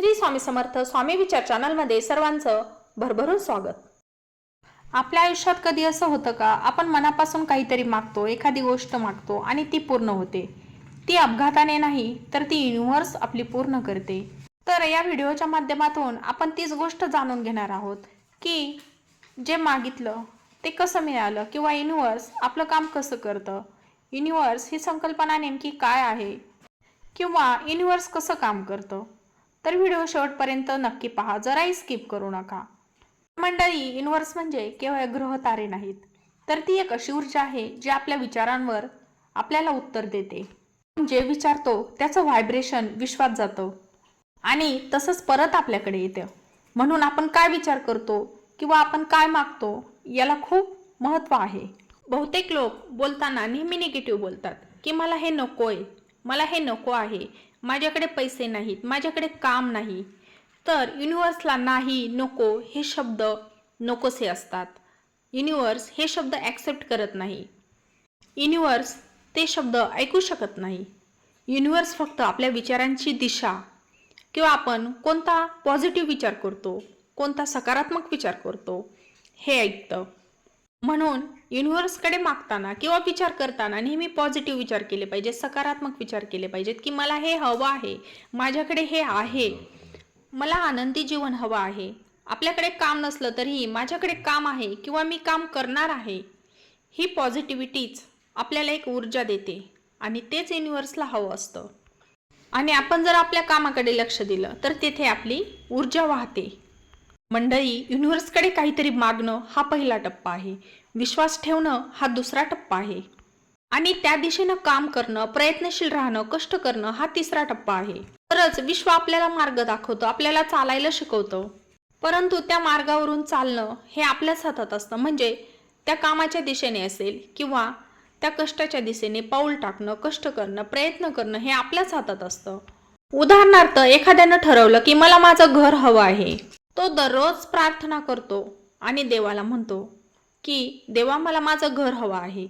श्री स्वामी समर्थ स्वामी विचार चॅनलमध्ये सर्वांचं भरभरून स्वागत. आपल्या आयुष्यात कधी असं होतं का आपण मनापासून काहीतरी मागतो एखादी गोष्ट मागतो आणि ती पूर्ण होते. ती अपघाताने नाही तर ती युनिव्हर्स आपली पूर्ण करते. तर या व्हिडिओच्या माध्यमातून आपण तीच गोष्ट जाणून घेणार आहोत की जे मागितलं ते कसं मिळालं किंवा युनिव्हर्स आपलं काम कसं करतं? युनिव्हर्स ही संकल्पना नेमकी काय आहे? किंवा युनिव्हर्स कसं काम करतं? तर व्हिडिओ शेवटपर्यंत नक्की पहा. जराही स्किप करू नका. मंडळी युनिव्हर्स म्हणजे केवळ ग्रह तारे नाहीत. तर ती एक अशी ऊर्जा आहे जी आपल्या विचारांवर आपल्याला उत्तर देते. म्हणजे जे विचारतो त्याचं व्हायब्रेशन विश्वात जातं. आणि तसंच परत आपल्याकडे येतं. म्हणून आपण काय विचार करतो किंवा आपण काय मागतो याला खूप महत्त्व आहे. बहुतेक लोक बोलताना नेहमी निगेटिव्ह बोलतात की मला हे नको आहे मला हे नको आहे. माझ्याकडे पैसे नाहीत. माझ्याकडे काम नाही. तर युनिव्हर्सला नाही नको हे शब्द नकोसे असतात. युनिव्हर्स हे शब्द ॲक्सेप्ट करत नाही. युनिव्हर्स ते शब्द ऐकू शकत नाही. युनिव्हर्स फक्त आपल्या विचारांची दिशा किंवा आपण कोणता पॉझिटिव्ह विचार करतो कोणता सकारात्मक विचार करतो हे ऐकतं. म्हणून युनिव्हर्सकडे मागताना किंवा विचार करताना नेहमी पॉझिटिव्ह विचार केले पाहिजेत सकारात्मक विचार केले पाहिजेत की मला हे हवं आहे माझ्याकडे हे आहे. मला आनंदी जीवन हवं आहे. आपल्याकडे काम नसलं तरीही माझ्याकडे काम आहे किंवा मी काम करणार आहे ही पॉझिटिव्हिटीच आपल्याला एक ऊर्जा देते आणि तेच युनिव्हर्सला हवं असतं. आणि आपण जर आपल्या कामाकडे लक्ष दिलं तर तेथे आपली ऊर्जा वाहते. मंडळी युनिव्हर्सकडे काहीतरी मागणं हा पहिला टप्पा आहे. विश्वास ठेवणं हा दुसरा टप्पा आहे. आणि त्या दिशेनं काम करणं प्रयत्नशील राहणं कष्ट करणं हा तिसरा टप्पा आहे. तरच विश्व आपल्याला मार्ग दाखवतो आपल्याला चालायला शिकवतं. परंतु त्या मार्गावरून चालणं हे आपल्याच हातात असतं. म्हणजे त्या कामाच्या दिशेने असेल किंवा त्या कष्टाच्या दिशेने पाऊल टाकणं कष्ट करणं प्रयत्न करणं हे आपल्याच हातात असतं. उदाहरणार्थ एखाद्यानं ठरवलं की मला माझं घर हवं आहे. तो दररोज प्रार्थना करतो आणि देवाला म्हणतो की देवा मला माझं घर हवं आहे.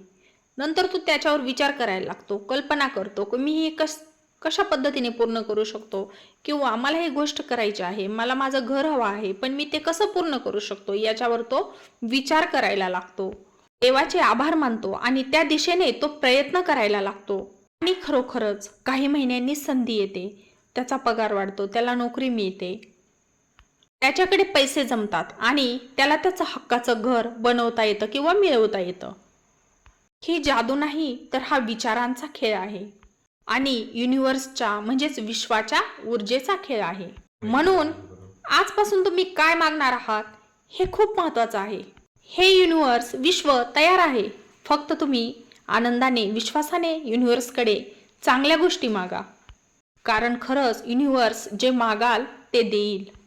नंतर तो त्याच्यावर विचार करायला लागतो कल्पना करतो की मी हे कस कशा पद्धतीने पूर्ण करू शकतो? किंवा मला ही गोष्ट करायची आहे मला माझं घर हवं आहे पण मी ते कसं पूर्ण करू शकतो? याच्यावर तो विचार करायला लागतो. देवाचे आभार मानतो आणि त्या दिशेने तो प्रयत्न करायला लागतो. आणि खरोखरच काही महिन्यांनी संधी येते त्याचा पगार वाढतो त्याला नोकरी मिळते. त्याच्याकडे पैसे जमतात आणि त्याला त्याचं हक्काचं घर बनवता येतं किंवा मिळवता येतं. ही जादू नाही तर हा विचारांचा खेळ आहे. आणि युनिव्हर्सच्या म्हणजेच विश्वाच्या ऊर्जेचा खेळ आहे. म्हणून आजपासून तुम्ही काय मागणार आहात हे खूप महत्त्वाचं आहे. हे युनिव्हर्स विश्व तयार आहे. फक्त तुम्ही आनंदाने विश्वासाने युनिव्हर्सकडे चांगल्या गोष्टी मागा. कारण खरंच युनिव्हर्स जे मागाल ते देईल.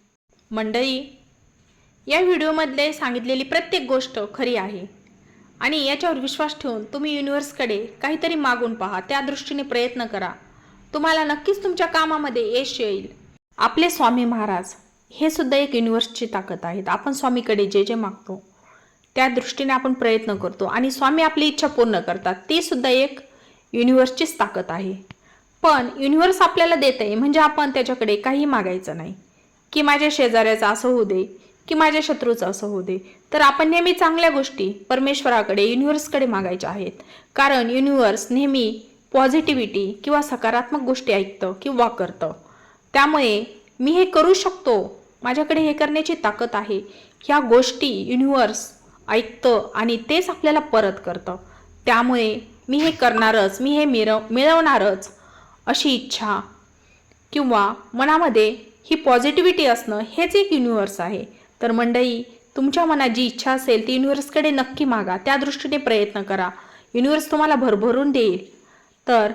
मंडळी या व्हिडिओमधले सांगितलेली प्रत्येक गोष्ट खरी आहे आणि याच्यावर विश्वास ठेवून तुम्ही युनिव्हर्सकडे काहीतरी मागून पहा त्या दृष्टीने प्रयत्न करा. तुम्हाला नक्कीच तुमच्या कामामध्ये यश येईल. आपले स्वामी महाराज हे सुद्धा एक युनिव्हर्सची ताकद आहेत. आपण स्वामीकडे जे जे मागतो त्या दृष्टीने आपण प्रयत्न करतो आणि स्वामी आपली इच्छा पूर्ण करतात. ती सुद्धा एक युनिव्हर्सचीच ताकद आहे. पण युनिव्हर्स आपल्याला देत आहे म्हणजे आपण त्याच्याकडे काही मागायचं नाही. की माझ्या शेजाऱ्याचं असं होऊ दे की माझ्या शत्रूचं असं होऊ दे. तर आपण नेहमी चांगल्या गोष्टी परमेश्वराकडे युनिव्हर्सकडे मागायच्या आहेत. कारण युनिव्हर्स नेहमी पॉझिटिव्हिटी किंवा सकारात्मक गोष्टी ऐकतं किंवा करतं त्यामुळे मी हे करू शकतो. माझ्याकडे हे करण्याची ताकद आहे. ह्या गोष्टी युनिव्हर्स ऐकतं आणि तेच आपल्याला परत करतं. त्यामुळे मी हे करणारच मी हे मिरव मिळवणारच अशी इच्छा किंवा मनामध्ये ही पॉझिटिव्हिटी असणं हेच एक युनिव्हर्स आहे. तर मंडळी तुमच्या मनात जी इच्छा असेल ती युनिव्हर्सकडे नक्की मागा. त्या दृष्टीने प्रयत्न करा. युनिव्हर्स तुम्हाला भरभरून देईल. तर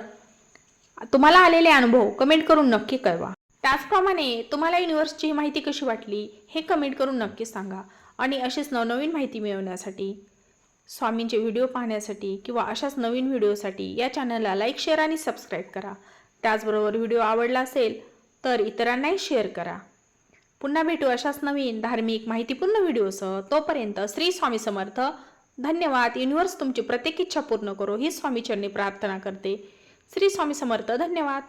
तुम्हाला आलेले अनुभव कमेंट करून नक्की कळवा. त्याचप्रमाणे तुम्हाला युनिव्हर्सची माहिती कशी वाटली हे कमेंट करून नक्की सांगा. आणि अशीच नवनवीन माहिती मिळवण्यासाठी स्वामींचे व्हिडिओ पाहण्यासाठी किंवा अशाच नवीन व्हिडिओसाठी या चॅनलला लाईक शेअर आणि सबस्क्राईब करा. त्याचबरोबर व्हिडिओ आवडला असेल तर इतरांनाही शेअर करा. पुन्हा भेटू अशाच नवीन धार्मिक माहितीपूर्ण व्हिडिओसह तोपर्यंत श्री स्वामी समर्थ. धन्यवाद. युनिव्हर्स तुमची प्रत्येक इच्छा पूर्ण करो. ही स्वामीचरणी प्रार्थना करते. श्री स्वामी समर्थ धन्यवाद.